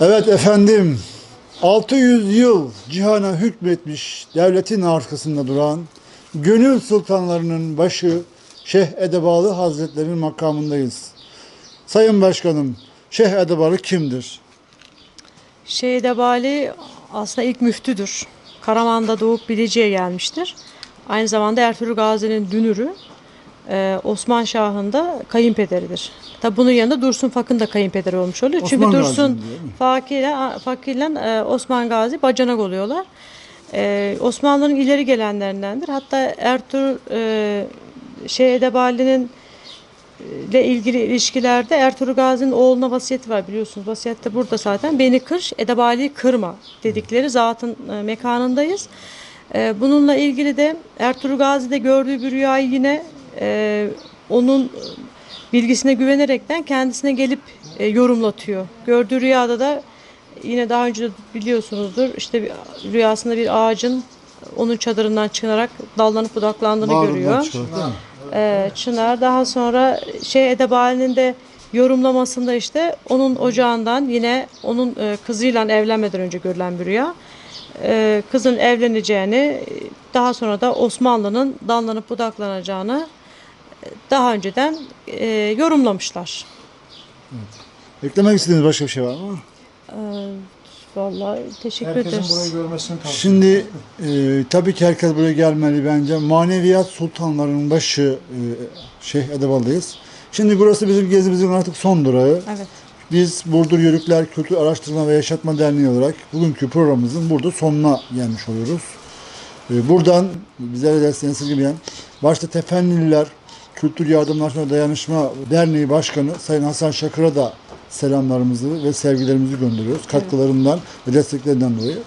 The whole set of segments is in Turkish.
Evet efendim, 600 yıl cihana hükmetmiş devletin arkasında duran gönül sultanlarının başı Şeyh Edebalı Hazretleri'nin makamındayız. Sayın Başkanım, Şeyh Edebalı kimdir? Şeydebali aslında ilk müftüdür. Karaman'da doğup Bilecik'e gelmiştir. Aynı zamanda Ertuğrul Gazi'nin dünürü. Ee, Osman Şah'ın da kayınpederidir. Tabi bunun yanında Dursun Fak'ın da kayınpederi olmuş oluyor. Osman Çünkü Dursun Fakir ile e, Osman Gazi bacanak oluyorlar. Ee, Osmanlı'nın ileri gelenlerindendir. Hatta Ertuğrul e, şey Edebali'nin ile ilgili ilişkilerde Ertuğrul Gazi'nin oğluna vasiyeti var biliyorsunuz. Vasiyette burada zaten. Beni kır, Edebali'yi kırma dedikleri zatın e, mekanındayız. E, bununla ilgili de Ertuğrul Gazi'de gördüğü bir rüyayı yine e, onun bilgisine güvenerekten kendisine gelip e, yorumlatıyor. Gördüğü rüyada da yine daha önce de biliyorsunuzdur işte bir, rüyasında bir ağacın onun çadırından çıkarak dallanıp budaklandığını Bağrından görüyor. mi? Ee, Çınar daha sonra şey Edebali'nin de yorumlamasında işte onun ocağından yine onun e, kızıyla evlenmeden önce görülen bir rüya. Ee, kızın evleneceğini daha sonra da Osmanlı'nın dallanıp budaklanacağını e, daha önceden e, yorumlamışlar. Eklemek istediğiniz başka bir şey var mı? Ee, vallahi teşekkür Herkesin ederiz. burayı görmesini tavsiye Şimdi e, tabii ki herkes buraya gelmeli bence. Maneviyat sultanlarının başı e, Şeyh Edebalı'dayız. Şimdi burası bizim gezimizin artık son durağı. Evet. Biz Burdur Yörükler Kültür Araştırma ve Yaşatma Derneği olarak bugünkü programımızın burada sonuna gelmiş oluyoruz. Ee, Buradan bizlere desteğini esirgemeyen başta Tefennililer Kültür Yardımlaşma Dayanışma Derneği Başkanı Sayın Hasan Şakır'a da selamlarımızı ve sevgilerimizi gönderiyoruz. Katkılarından ve desteklerinden dolayı.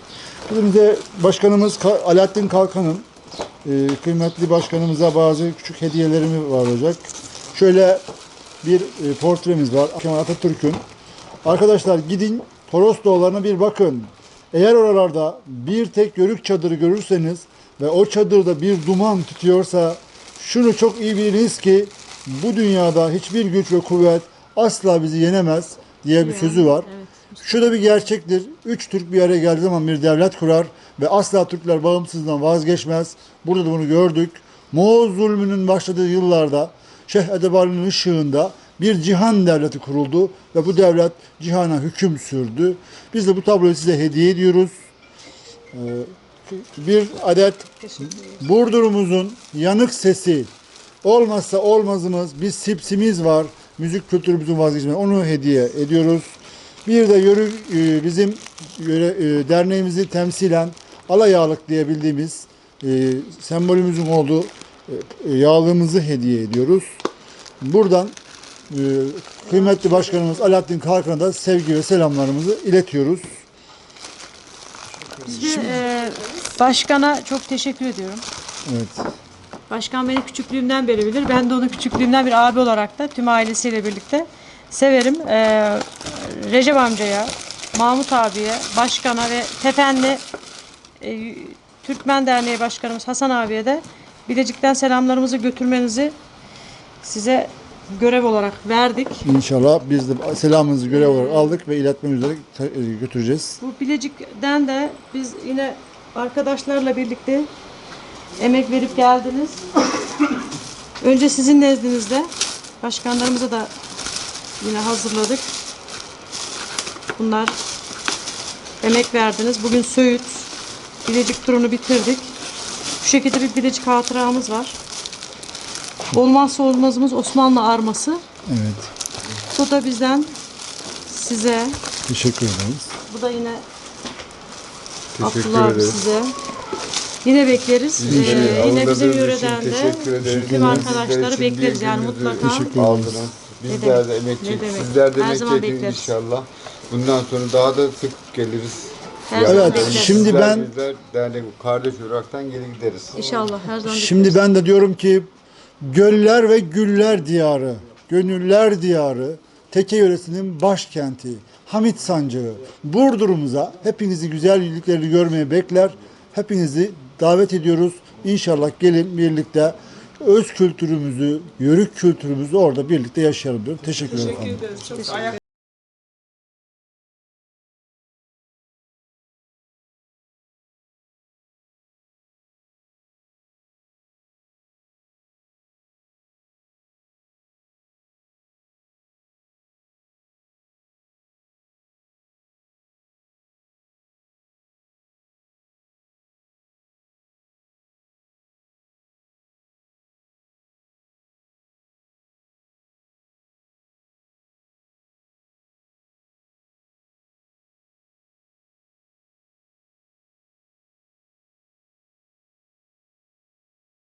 Bugün de başkanımız Ka- Alaaddin Kalkan'ın e, kıymetli başkanımıza bazı küçük hediyelerimi var olacak. Şöyle bir e, portremiz var. Kemal Atatürk'ün. Arkadaşlar gidin Toros Dağları'na bir bakın. Eğer oralarda bir tek yörük çadırı görürseniz ve o çadırda bir duman tutuyorsa şunu çok iyi biliniz ki bu dünyada hiçbir güç ve kuvvet asla bizi yenemez diye bir sözü var. Şu da bir gerçektir. Üç Türk bir araya geldiği zaman bir devlet kurar ve asla Türkler bağımsızlığından vazgeçmez. Burada da bunu gördük. Moğol zulmünün başladığı yıllarda Şeyh Edebali'nin ışığında bir cihan devleti kuruldu ve bu devlet cihana hüküm sürdü. Biz de bu tabloyu size hediye ediyoruz. Ee, Bir adet Burdur'umuzun yanık sesi olmazsa olmazımız bir sipsimiz var. Müzik kültürümüzün vazgeçmez. Onu hediye ediyoruz. Bir de yörü, e, bizim yöre, e, derneğimizi temsilen alayağlık diye bildiğimiz e, sembolümüzün olduğu e, yağlığımızı hediye ediyoruz. Buradan e, kıymetli başkanımız Alaaddin Kalkan'a da sevgi ve selamlarımızı iletiyoruz. De, e, başkana çok teşekkür ediyorum. Evet. Başkan beni küçüklüğümden beri bilir. Ben de onu küçüklüğümden bir abi olarak da tüm ailesiyle birlikte severim. Ee, Recep amcaya, Mahmut abiye, başkana ve Tefenli e, Türkmen Derneği Başkanımız Hasan abiye de Bilecik'ten selamlarımızı götürmenizi size görev olarak verdik. İnşallah biz de selamınızı görev olarak aldık ve iletmek üzere e, götüreceğiz. Bu Bilecik'ten de biz yine arkadaşlarla birlikte emek verip geldiniz. Önce sizin nezdinizde başkanlarımıza da yine hazırladık. Bunlar emek verdiniz. Bugün Söğüt Bilecik turunu bitirdik. Bu şekilde bir Bilecik hatıramız var. Olmazsa olmazımız Osmanlı arması. Evet. Bu da bizden size Teşekkür ederiz. bu da yine Teşekkür Abdullah abi ederiz. size. Yine bekleriz. Ee, yine bizim yöreden de tüm arkadaşları bekleriz yani mutlaka. Teşekkür ederiz. Aldınız. Bizler de emek demek. Sizler de Her emek zaman çekin bekleriz. inşallah. Bundan sonra daha da sık geliriz. Her zaman Evet, bekleriz. şimdi Sizler, ben- Bizler dernek kardeş olaraktan geri gideriz. İnşallah her zaman Şimdi ben de diyorum ki göller ve güller diyarı, gönüller diyarı, Teke yöresinin başkenti, Hamit Sancağı, Burdur'umuza hepinizi güzel iyilikleri görmeye bekler. Hepinizi davet ediyoruz. İnşallah gelin birlikte öz kültürümüzü, yörük kültürümüzü orada birlikte yaşayalım diyorum. Teşekkür ederim. efendim.